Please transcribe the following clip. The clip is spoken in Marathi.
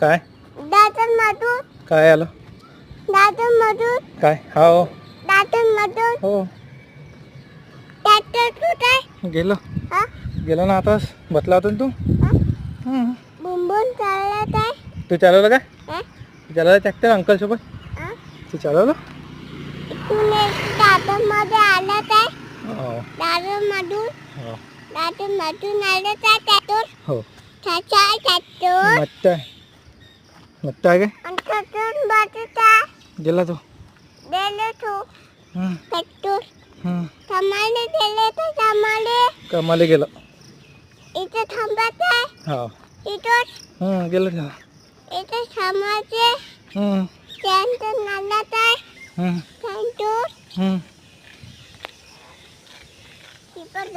काय? काय आलं? काय? हो हो. गेलो. हा? गेलो ना आताच बसला होता ना तू? हा? तू. चालवलं काय? हा? तू चालवलं ट्रॅक्टर अंकल सोबत? तू चालवलं? हो. हो. दादून मधून आलं ते ट्रॅक्टर हो. त्याच्या ट्रॅक्टर मट्ट आहे मट्ट आहे काय? आणि त्यातून बाजूचा गेला तो. दिले तो. हं, ट्रॅक्टर हं. थांबायला दिले तर थांबाले कामाला गेलं. इथे थांबत आहे हो. इथं. हं, गेलं त्याला इथे थांबायचे. हं, त्यानंतर नांदत आहे हं, त्यानंतर हं. तिकडं